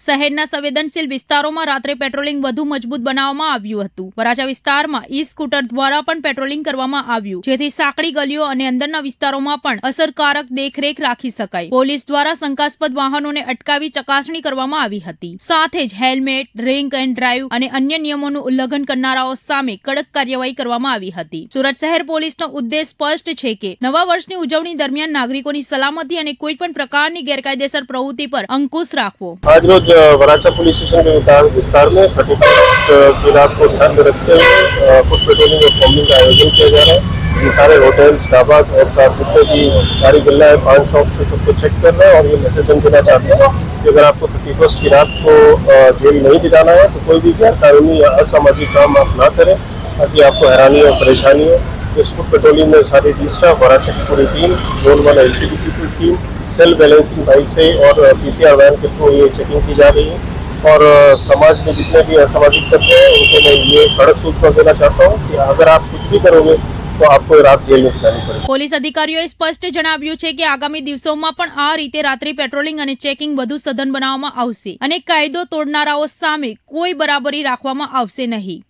શહેરના સંવેદનશીલ વિસ્તારોમાં રાત્રે પેટ્રોલિંગ વધુ મજબૂત બનાવવામાં આવ્યું હતું. વરાછા વિસ્તારમાં ઈ સ્કૂટર દ્વારા પણ પેટ્રોલિંગ કરવામાં આવ્યું, જેથી સાંકડી ગલીઓ અને અંદરના વિસ્તારોમાં પણ અસરકારક દેખરેખ રાખી શકાય. પોલીસ દ્વારા શંકાસ્પદ વાહનોને અટકાવી ચકાસણી કરવામાં આવી હતી. સાથે જ હેલ્મેટ ડ્રિંક એન્ડ ડ્રાઈવ અને અન્ય નિયમોનું ઉલ્લંઘન કરનારાઓ સામે કડક કાર્યવાહી કરવામાં આવી હતી. સુરત શહેર પોલીસનો ઉદ્દેશ સ્પષ્ટ છે કે, નવા વર્ષની ઉજવણી દરમિયાન નાગરિકોની સલામતી અને કોઈ પણ પ્રકારની ગેરકાયદેસર પ્રવૃત્તિ પર અંકુશ રાખવો. रोज पुलिस स्टेशन के विस्तार- में थर्टी की रात को ध्यान में रखते हुए फुट पेट्रोलिंग और कॉम्बिंग का आयोजन किया जा रहा है। ये सारे होटल्स ढाबास और साथ जितने भी गाड़ी गल्ला है पान शॉप से सबको चेक कर रहे हैं और ये मैसेज हम देना चाहते हैं कि अगर आपको थर्टी फ़र्स्ट की रात को जेल नहीं बिताना है तो कोई भी गैर कानूनी या असामाजिक काम आप ना करें, ताकि आपको हैरानी और परेशानी हो। इस फुट पेट्रोलिंग में सारी डी स्टाफ वराछा की पूरी टीम जोन वन एल की पूरी टीम सेल्फ बैलेंसिंग बाइक से और पीसीआर वैन के थ्रू ये चेकिंग की जा रही है और अ, समाज में जितने भी असामाजिक तत्व हैं उनको मैं ये कड़क सूचना देना चाहता हूँ कि अगर आप कुछ भी करोगे तो आपको ये रात जेल में बितानी पड़ेगी પોલીસ અધિકારીઓએ સ્પષ્ટ જણાવ્યું છે કે આગામી દિવસોમાં પણ આ રીતે રાત્રિ પેટ્રોલિંગ અને ચેકિંગ વધુ સઘન બનાવવામાં આવશે અને કાયદો તોડનારાઓ સામે કોઈ બરાબરી રાખવામાં આવશે નહીં